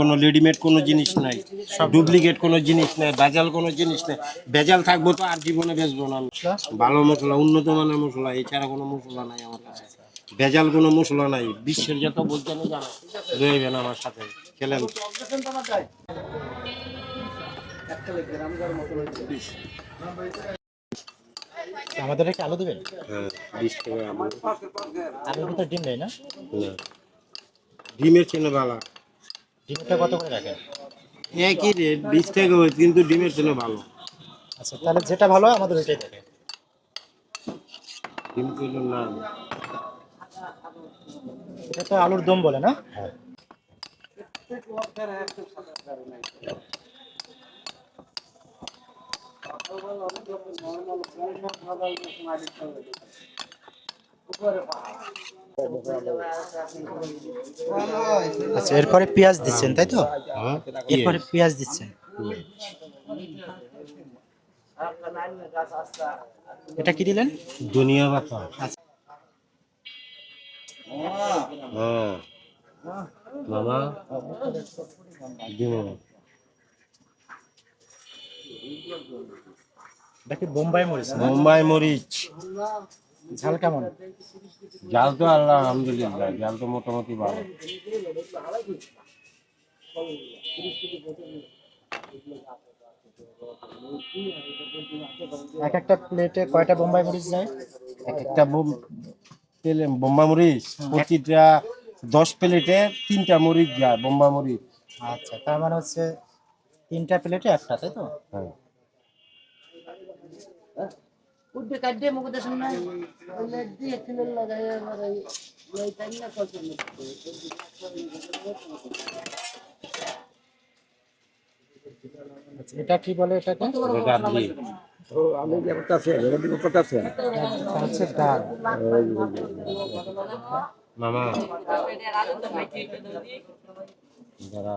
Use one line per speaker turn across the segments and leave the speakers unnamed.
কোনো রেডিমেড কোনো জিনিস নাই ডুপ্লিকেট কোনো জিনিস নাই ভেজাল কোনো জিনিস নাই। ভেজাল থাকব তো আর জীবনে বেচবো না ভালো মশলা উন্নত মানের মশলা এছাড়া কোনো মশলা নাই আমার কাছে। ভেজাল কোনো মশলা নাই বিশ্বের যত বৈজ্ঞানিক জানা রয়েবেন আমার সাথে। খেলেন।
আমাদের আলু দেবেন?
হ্যাঁ বিশ টাকা
ভিতর ডিম নেই না?
ডিমের চেনে ভালো
ডিমটা কত করে রাখেন?
একই রেট বিশ টাকা হয়েছে কিন্তু ডিমের চেনে ভালো।
আচ্ছা তাহলে যেটা ভালো হয় আমাদের ওইটাই দেবে
ডিম কিলো না।
এটা তো আলুর দম বলে না? আচ্ছা এরপরে পেঁয়াজ দিচ্ছেন তাই তো?
হ্যাঁ।
এরপরে পেঁয়াজ দিচ্ছেন। এটা কি দিলেন?
দুনিয়া বাতা
আচ্ছা।
হ্যাঁ। মামা
কি বোম্বাই মরিচ না?
মুম্বাই মরিচ।
ঝাল কেমন?
জাল তো আল্লাহ আলহামদুলিল্লাহ জাল তো মোটামুটি ভালো।
এক একটা প্লেটে কয়টা বোম্বাই মরিচ যায়?
এক একটা বোম্বা মরিচ প্রতিটা দশ প্লেটে তিনটা মরিচ যায় বোম্বা মরিচ।
আচ্ছা তার মানে হচ্ছে তিনটা প্লেটে একটা তাই তো?
হ্যাঁ।
উদ্দে কাটে মুখে বলে দিয়ে কিলো লাগাই না কত
এটা কি বলে এটাকে?
এটা দিয়ে
এটা
মামা। দাঁড়া।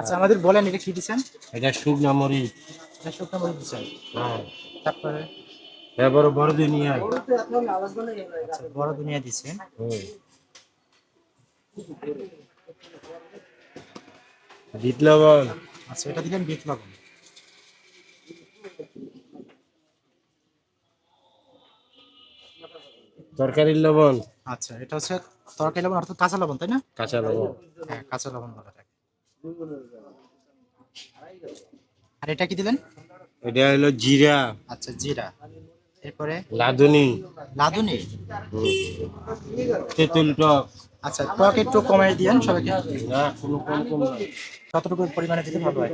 আচ্ছা আমাদের বলেন এটা কি দিচ্ছেন?
এটা শুকনা মরিচ।
এটা শুকনো মরিচ দিচ্ছেন।
হ্যাঁ।
তারপরে?
এবারে বড় দুনিয়া।
এখন আলাদা
আচ্ছা, বড় দুনিয়া দিচ্ছেন।
বিট লবণ।
আচ্ছা এটা দিলেন বিট লবণ।
তরকারির লবণ।
আচ্ছা এটা হচ্ছে তরকারি লবণ অর্থাৎ কাঁচা লবণ তাই না?
কাঁচা লবণ।
হ্যাঁ কাঁচা লবণ বলা। আর এটা কি দিলেন
এটা হলো জিরা।
আচ্ছা জিরা। এরপরে?
লাদুনি।
লাদুনি?
তেঁতুল টক।
আচ্ছা টক একটু কমাই দিয়েন সবাইকে।
না কোনো কম কম না।
কতটুকু পরিমাণে দিলে ভালো হয়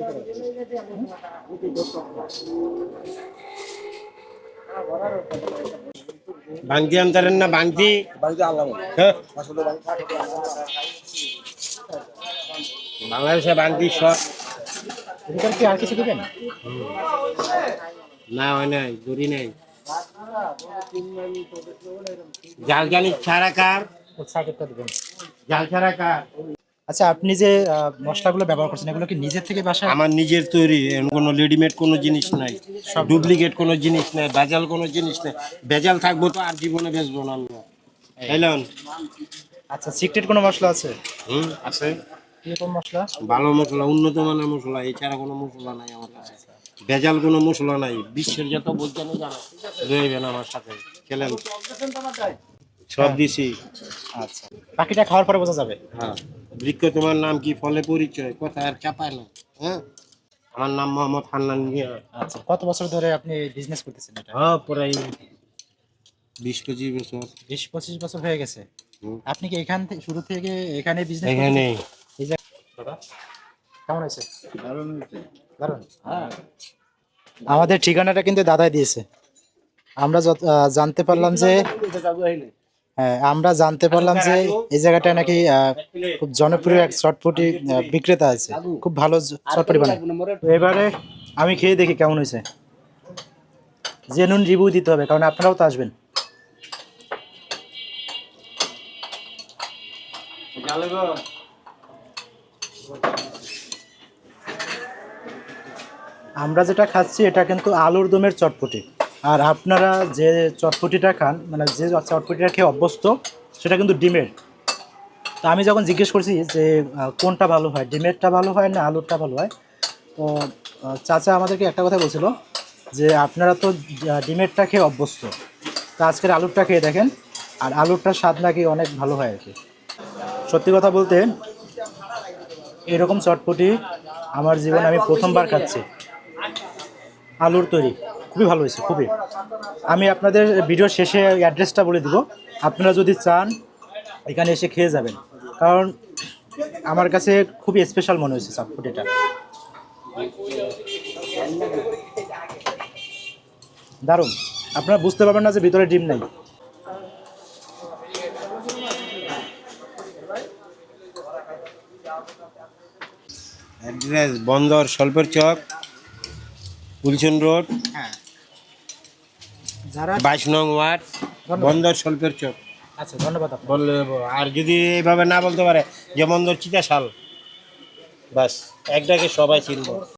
বাংতি আনতারেন না বাংতি হ্যাঁ। বাংলাদেশে বাংতি সব।
কি আর কিছু দিবেন?
না হয় নাই দড়ি নাই। জাল জানি ছাড়া কার
দিবেন।
জাল ছাড়া কার
আচ্ছা আপনি যে মশলাগুলো ব্যবহার করছেন এগুলো কি নিজের থেকে বাসা
আমার নিজের তৈরি কোনো রেডিমেড কোনো জিনিস নাই। সব ডুপ্লিকেট কোনো জিনিস নাই ভেজাল কোনো জিনিস নাই। ভেজাল থাকব তো আর জীবনে বেচবো না
আচ্ছা সিক্রেট কোনো মশলা আছে?
হুম আছে।
মশলা?
ভালো মশলা উন্নত মানের মশলা এছাড়া কোনো মশলা নাই আমার কাছে। ভেজাল কোনো মশলা নাই বিশ্বের যত বৈজ্ঞানিক জানা রয়েবেন আমার সাথে খেলেন। সব দিছি।
আচ্ছা। বাকিটা খাওয়ার পরে বোঝা যাবে।
হ্যাঁ। বৃক্ষ তোমার নাম কি? ফলে পরিচয়? কথা আর চাপায় না হ্যাঁ? আমার নাম মোহাম্মদ হান্নান মিয়া।
আচ্ছা কত বছর ধরে আপনি বিজনেস করতেছেন এটা?
হ্যাঁ প্রায় বিশ পঁচিশ বছর।
বিশ পঁচিশ বছর হয়ে গেছে। আপনি কি এখান থেকে শুরু থেকে এখানে বিজনেস
এখানে
কেমন হয়েছে? দারুণ আমাদের ঠিকানাটা কিন্তু দাদাই দিয়েছে। আমরা জানতে পারলাম যে হ্যাঁ আমরা জানতে পারলাম যে এই জায়গাটায় নাকি খুব জনপ্রিয় এক চটপটি বিক্রেতা আছে। খুব ভালো চটপটি বানায়। এবারে আমি খেয়ে দেখি কেমন হয়েছে। জেনুন রিভিউ দিতে হবে কারণ আপনারাও তো আসবেন। আমরা যেটা খাচ্ছি, এটা কিন্তু আলুর দমের চটপটি। আর আপনারা যে চটপটিটা খান মানে যে চটপটিটা খেয়ে অভ্যস্ত, সেটা কিন্তু ডিমের। তা আমি যখন জিজ্ঞেস করছি যে কোনটা ভালো হয়, ডিমেরটা ভালো হয় না আলুরটা ভালো হয়? তো চাচা আমাদেরকে একটা কথা বলছিল যে, আপনারা তো ডিমেরটা খেয়ে অভ্যস্ত। তা আজকের আলুরটা খেয়ে দেখেন, আর আলুরটার স্বাদ নাকি অনেক ভালো হয় আর কি। সত্যি কথা বলতে এরকম চটপটি আমার জীবনে আমি প্রথমবার খাচ্ছি। আলুর তৈরি। খুবই ভালো হয়েছে, খুবই। আমি আপনাদের ভিডিও শেষে অ্যাড্রেসটা বলে দিব। আপনারা যদি চান, এখানে এসে খেয়ে যাবেন। কারণ আমার কাছে খুবই স্পেশাল মনে হয়েছে চটপটিটা। দারুণ। আপনারা বুঝতে পারবেন না যে ভিতরে ডিম নেই।
অ্যাড্রেস বন্দর স্বল্পের চক গুলশন রোড
হ্যাঁ। যারা
বাইশ নং ওয়ার্ড বন্দর স্বল্পের চক।
আচ্ছা ধন্যবাদ
বললে আর যদি এইভাবে না বলতে পারে যে বন্দর চিতাশাল বাস একটাকে সবাই চিনব।